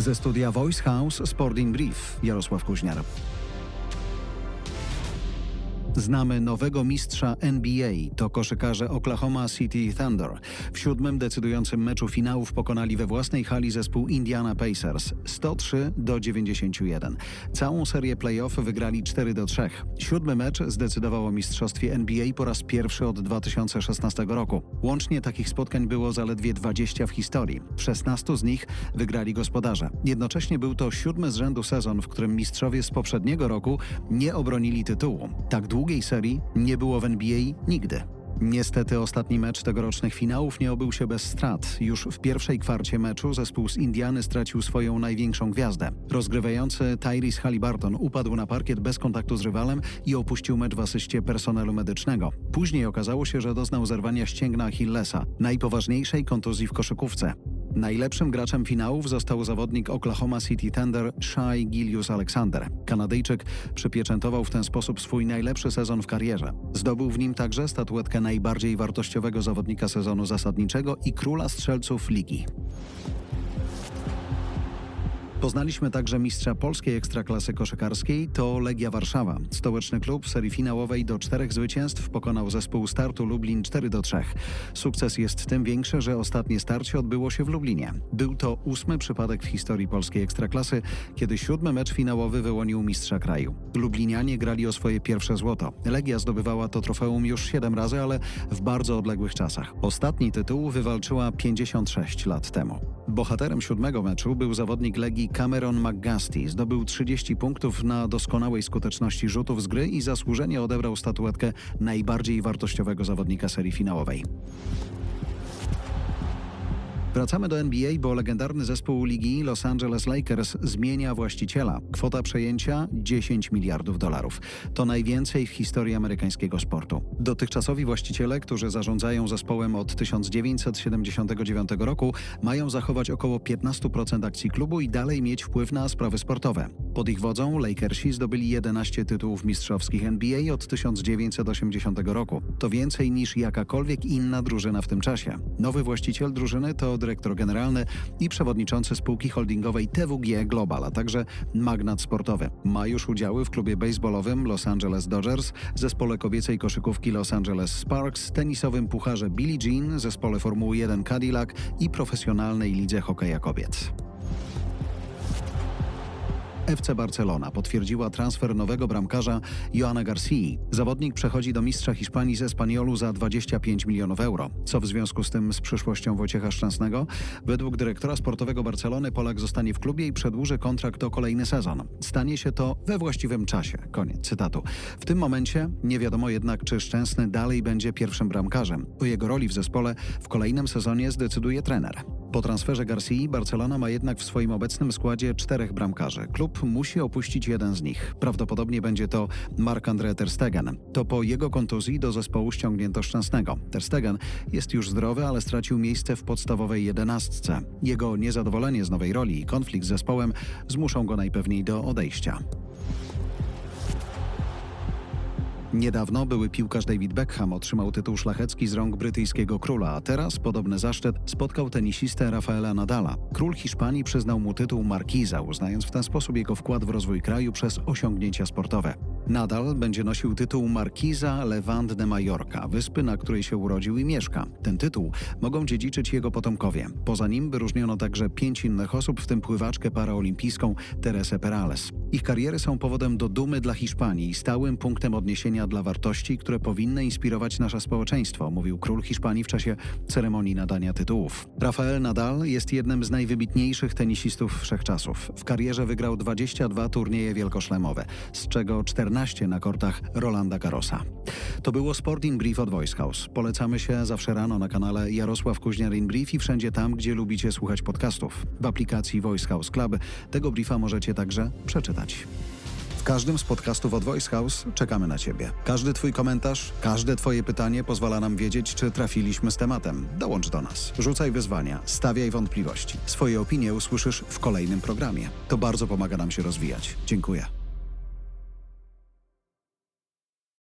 Ze studia Voice House Sport in Brief Jarosław Kuźniar. Znamy nowego mistrza NBA. To koszykarze Oklahoma City Thunder. W siódmym decydującym meczu finałów pokonali we własnej hali zespół Indiana Pacers 103 do 91. Całą serię playoff wygrali 4 do 3. Siódmy mecz zdecydował o mistrzostwie NBA po raz pierwszy od 2016 roku. Łącznie takich spotkań było zaledwie 20 w historii. W 16 z nich wygrali gospodarze. Jednocześnie był to siódmy z rzędu sezon, w którym mistrzowie z poprzedniego roku nie obronili tytułu. Tak długiej serii nie było w NBA nigdy. Niestety ostatni mecz tegorocznych finałów nie obył się bez strat. Już w pierwszej kwarcie meczu zespół z Indiany stracił swoją największą gwiazdę. Rozgrywający Tyrese Halliburton upadł na parkiet bez kontaktu z rywalem i opuścił mecz w asyście personelu medycznego. Później okazało się, że doznał zerwania ścięgna Achillesa, najpoważniejszej kontuzji w koszykówce. Najlepszym graczem finałów został zawodnik Oklahoma City Thunder Shai Gilius Alexander. Kanadyjczyk przypieczętował w ten sposób swój najlepszy sezon w karierze. Zdobył w nim także statuetkę najbardziej wartościowego zawodnika sezonu zasadniczego i króla strzelców ligi. Poznaliśmy także mistrza polskiej ekstraklasy koszykarskiej, to Legia Warszawa. Stołeczny klub serii finałowej do czterech zwycięstw pokonał zespół startu Lublin 4 do 3. Sukces jest tym większy, że ostatnie starcie odbyło się w Lublinie. Był to ósmy przypadek w historii polskiej ekstraklasy, kiedy siódmy mecz finałowy wyłonił mistrza kraju. Lublinianie grali o swoje pierwsze złoto. Legia zdobywała to trofeum już siedem razy, ale w bardzo odległych czasach. Ostatni tytuł wywalczyła 56 lat temu. Bohaterem siódmego meczu był zawodnik Legii Cameron McGusty. Zdobył 30 punktów na doskonałej skuteczności rzutów z gry i zasłużenie odebrał statuetkę najbardziej wartościowego zawodnika serii finałowej. Wracamy do NBA, bo legendarny zespół ligi Los Angeles Lakers zmienia właściciela. Kwota przejęcia 10 miliardów dolarów. To najwięcej w historii amerykańskiego sportu. Dotychczasowi właściciele, którzy zarządzają zespołem od 1979 roku, mają zachować około 15% akcji klubu i dalej mieć wpływ na sprawy sportowe. Pod ich wodzą Lakersi zdobyli 11 tytułów mistrzowskich NBA od 1980 roku. To więcej niż jakakolwiek inna drużyna w tym czasie. Nowy właściciel drużyny to dyrektor generalny i przewodniczący spółki holdingowej TWG Global, a także magnat sportowy. Ma już udziały w klubie baseballowym Los Angeles Dodgers, zespole kobiecej koszykówki Los Angeles Sparks, tenisowym pucharze Billie Jean, zespole Formuły 1 Cadillac i profesjonalnej lidze hokeja kobiet. FC Barcelona potwierdziła transfer nowego bramkarza Joana Garcia. Zawodnik przechodzi do mistrza Hiszpanii z Espaniolu za 25 milionów euro. Co w związku z tym z przyszłością Wojciecha Szczęsnego? Według dyrektora sportowego Barcelony Polak zostanie w klubie i przedłuży kontrakt o kolejny sezon. Stanie się to we właściwym czasie. Koniec cytatu. W tym momencie nie wiadomo jednak, czy Szczęsny dalej będzie pierwszym bramkarzem. O jego roli w zespole w kolejnym sezonie zdecyduje trener. Po transferze Garcia Barcelona ma jednak w swoim obecnym składzie czterech bramkarzy. Klub musi opuścić jeden z nich. Prawdopodobnie będzie to Marc-André Ter Stegen. To po jego kontuzji do zespołu ściągnięto Szczęsnego. Ter Stegen jest już zdrowy, ale stracił miejsce w podstawowej jedenastce. Jego niezadowolenie z nowej roli i konflikt z zespołem zmuszą go najpewniej do odejścia. Niedawno były piłkarz David Beckham otrzymał tytuł szlachecki z rąk brytyjskiego króla, a teraz podobny zaszczyt spotkał tenisistę Rafaela Nadala. Król Hiszpanii przyznał mu tytuł markiza, uznając w ten sposób jego wkład w rozwój kraju przez osiągnięcia sportowe. Nadal będzie nosił tytuł markiza Levant de Mallorca, wyspy, na której się urodził i mieszka. Ten tytuł mogą dziedziczyć jego potomkowie. Poza nim wyróżniono także pięć innych osób, w tym pływaczkę paraolimpijską Teresę Perales. Ich kariery są powodem do dumy dla Hiszpanii i stałym punktem odniesienia dla wartości, które powinny inspirować nasze społeczeństwo, mówił król Hiszpanii w czasie ceremonii nadania tytułów. Rafael Nadal jest jednym z najwybitniejszych tenisistów wszechczasów. W karierze wygrał 22 turnieje wielkoszlemowe, z czego 14 na kortach Rolanda Garrosa. To było Sport in Brief od Voice House. Polecamy się zawsze rano na kanale Jarosław Kuźniar in Brief i wszędzie tam, gdzie lubicie słuchać podcastów. W aplikacji Voice House Club tego briefa możecie także przeczytać. W każdym z podcastów od Voice House czekamy na Ciebie. Każdy Twój komentarz, każde Twoje pytanie pozwala nam wiedzieć, czy trafiliśmy z tematem. Dołącz do nas. Rzucaj wyzwania, stawiaj wątpliwości. Swoje opinie usłyszysz w kolejnym programie. To bardzo pomaga nam się rozwijać. Dziękuję.